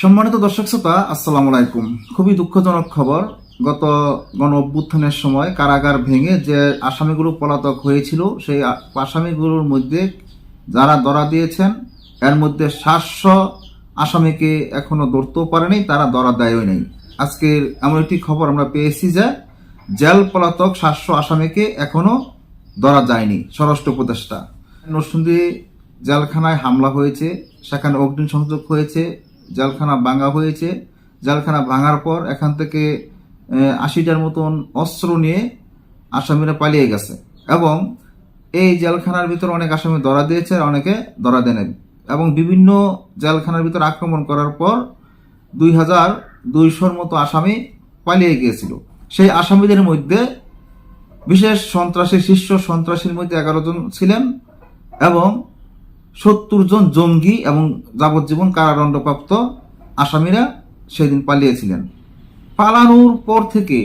সম্মানিত দর্শক শ্রোতা, আসসালামু আলাইকুম। খুবই দুঃখজনক খবর, গত গণ অভ্যুত্থানের সময় কারাগার ভেঙে যে আসামিগুলো পলাতক হয়েছিল, সেই আসামিগুলোর মধ্যে যারা দরা দিয়েছেন, এর মধ্যে সাতশো আসামিকে এখনও ধরতেও পারেনি, তারা দরা দেয়ও নেই। আজকের এমন একটি খবর আমরা পেয়েছি যে, জেল পলাতক সাতশো আসামিকে এখনও ধরা যায়নি, স্বরাষ্ট্র উপদেষ্টা। নরসিংদী জেলখানায় হামলা হয়েছে, সেখানে অগ্নি সংযোগ হয়েছে জেলখানা ভাঙা হয়েছে। জালখানা ভাঙার পর এখান থেকে আশিটার মতন অস্ত্র নিয়ে আসামিরা পালিয়ে গেছে এবং এই জেলখানার ভিতর অনেক আসামি ধরা দিয়েছে অনেকে ধরা দেন এবং বিভিন্ন জেলখানার ভিতর আক্রমণ করার পর দুই হাজার দুইশোর মতো আসামি পালিয়ে গিয়েছিল। সেই আসামিদের মধ্যে বিশেষ সন্ত্রাসী, শীর্ষ সন্ত্রাসীর মধ্যে এগারো জন ছিলেন এবং সত্তর জন জঙ্গি এবং যাবজ্জীবন কারাদণ্ডপ্রাপ্ত আসামিরা সেদিন পালিয়েছিলেন। পালানোর পর থেকে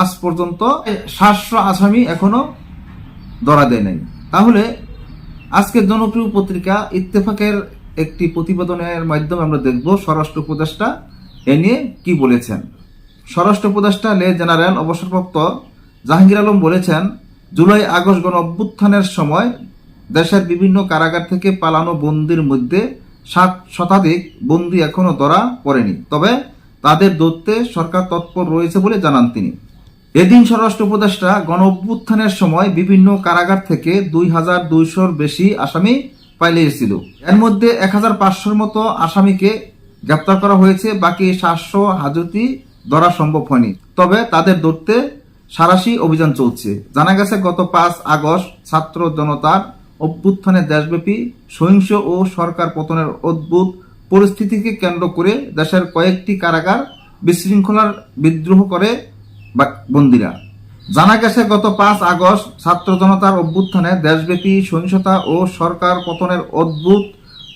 আজ পর্যন্ত সাতশো আসামি এখনও ধরা দেয় নাই। তাহলে আজকের জনপ্রিয় পত্রিকা ইত্তেফাকের একটি প্রতিবেদনের মাধ্যমে আমরা দেখব স্বরাষ্ট্র উপদেষ্টা এ নিয়ে কি বলেছেন। স্বরাষ্ট্র উপদেষ্টা লে জেনারেল অবসরপ্রাপ্ত জাহাঙ্গীর আলম বলেছেন, জুলাই আগস্ট গণ অভ্যুত্থানের সময় দেশের বিভিন্ন কারাগার থেকে পালানো বন্দির মধ্যে সাত শতাধিক বন্দি এখনও ধরা পড়েনি। তবে তাদের ধরতে সরকার তৎপর রয়েছে বলে জানান তিনি। এদিন স্বরাষ্ট্র উপদেষ্টা গণ অভ্যুত্থানের সময় বিভিন্ন কারাগার থেকে দুই হাজার দুইশোর বেশি আসামি পাইলে পালিয়েছিল এর মধ্যে এক হাজার পাঁচশোর মতো আসামিকে গ্রেপ্তার করা হয়েছে, বাকি সাতশো হাজতি ধরা সম্ভব হয়নি। তবে তাদের ধরতে সারাশি অভিযান চলছে। জানা গেছে, গত পাঁচ আগস্ট ছাত্র জনতার অভ্যুত্থানে দেশব্যাপী সহিংস ও সরকার পতনের অদ্ভুত পরিস্থিতিকে কেন্দ্র করে দেশের কয়েকটি কারাগার বিশৃঙ্খলার বিদ্রোহ করে বন্দীরা। জানা গেছে, গত পাঁচ আগস্ট ছাত্র জনতার অভ্যুত্থানে দেশব্যাপী সহিংসতা ও সরকার পতনের অদ্ভুত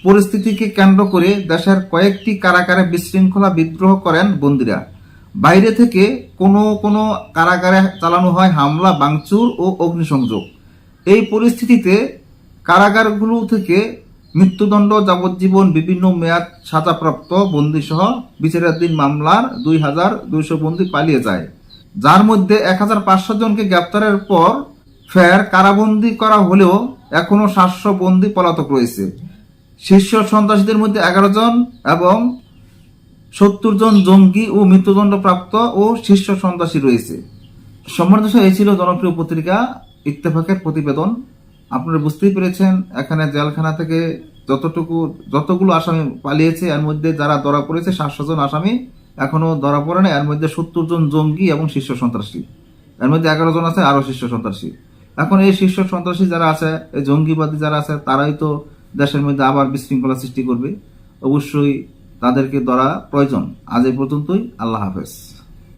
পরিস্থিতিকে কেন্দ্র করে দেশের কয়েকটি কারাগারে বিশৃঙ্খলা বিদ্রোহ করেন বন্দীরা। বাইরে থেকে কোনো কোনো কারাগারে চালানো হয় হামলা, ভাঙচুর ও অগ্নিসংযোগ। এই পরিস্থিতিতে কারাগারগুলো থেকে মৃত্যুদণ্ড, যাবজ্জীবন, বিভিন্ন মেয়াদ সাজাপ্রাপ্ত বন্দীসহ বিচারাধীন মামলার দুই হাজার দুইশো বন্দী পালিয়ে যায়। যার মধ্যে এক হাজার পাঁচশো জনকে গ্রেপ্তারের পর ফের কারাবন্দি করা হলেও এখনও সাতশো বন্দী পলাতক রয়েছে। শীর্ষ সন্ত্রাসীদের মধ্যে এগারো জন এবং সত্তর জন জঙ্গি ও মৃত্যুদণ্ডপ্রাপ্ত ও শীর্ষ সন্ত্রাসী রয়েছে। সম্মানিত এই ছিল জনপ্রিয় পত্রিকা, ইত্তেফাকের প্রতিবেদন। আপনারা বুঝতেই পেরেছেন, এখানে জেলখানা থেকে যতটুকু, যতগুলো আসামি পালিয়েছে, এর মধ্যে যারা ধরা পড়েছে, সাতশো জন আসামি এখনও ধরা পড়ে না এর মধ্যে সত্তর জন জঙ্গি এবং শীর্ষ সন্ত্রাসী। এর মধ্যে এগারো জন আছে আরও শীর্ষ সন্ত্রাসী। এখন এই শীর্ষ সন্ত্রাসী যারা আছে, এই জঙ্গিবাদী যারা আছে, তারাই তো দেশের মধ্যে আবার বিশৃঙ্খলা সৃষ্টি করবে। অবশ্যই তাদেরকে ধরা প্রয়োজন। আজ এই পর্যন্তই, আল্লাহ হাফেজ।